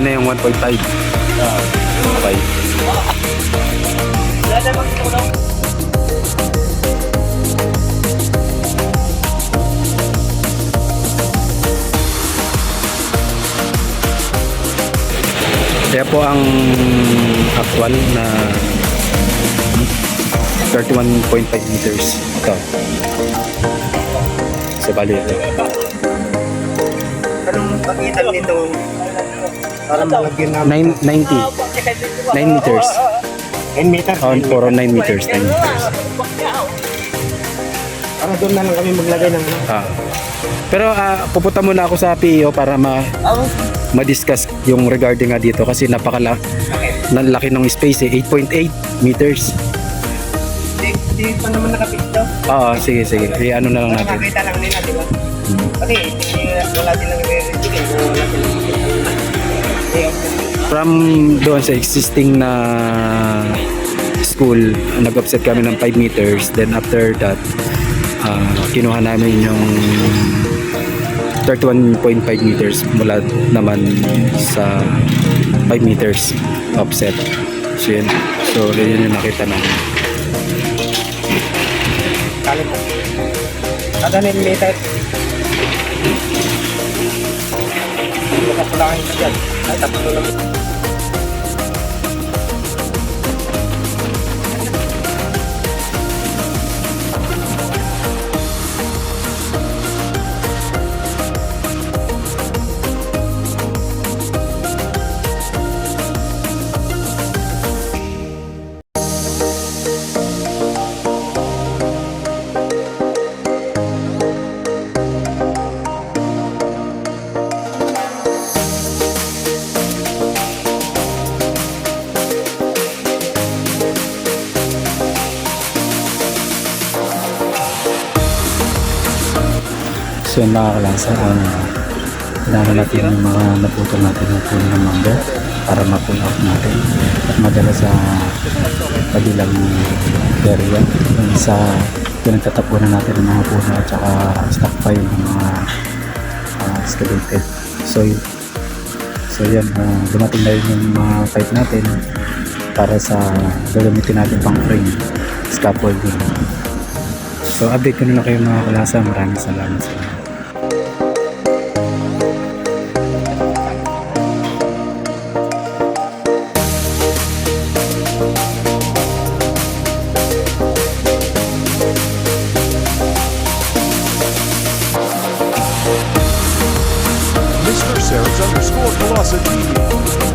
yan na yung 1.5. Okay. Kaya po ang actual na 31.5 meters. Ito. Sa bali ito. Anong pagitan nito? Para malagyan namin. 9, 90. 9 meters. 10 meters. On 4 on 9 meters. 9 meters. Para doon na lang kami maglagay ng... Ah. Pero ah, pupunta muna ako sa PEO para ma ma-discuss yung regarding nga dito kasi napakala ng laki ng space eh 8.8 meters. Di, di pa naman nakapit daw. Oo, sige sige. I-ano na lang natin. Nakakita lang nila, di ba? Hmm. Kasi eh, wala din lang i-redigin From doon sa existing na school, nag-offset kami ng 5 meters. Then after that, ah, kinuha namin yung 31.5 meters mula naman sa 5 meters offset. So yun. So yun yung nakita namin. Kalit po. Kada 9 meters. Bukas ko yung dyan. Ay, tatlo lang. So yun mga kalasa, ang kailangan natin yung mga naputol natin ng puno ng mango para ma-pull out natin at madala sa kabilang area yung sa pinagtatapunan natin ng mga puno at saka stockpile ng mga uh, excavated soil. So yan, uh, dumating na rin yung mga pipe natin para sa gagamitin natin pang frame scaffolding. So update ko na lang kayo mga kalasa. Maraming salamat sa inyo. Lord Clausen.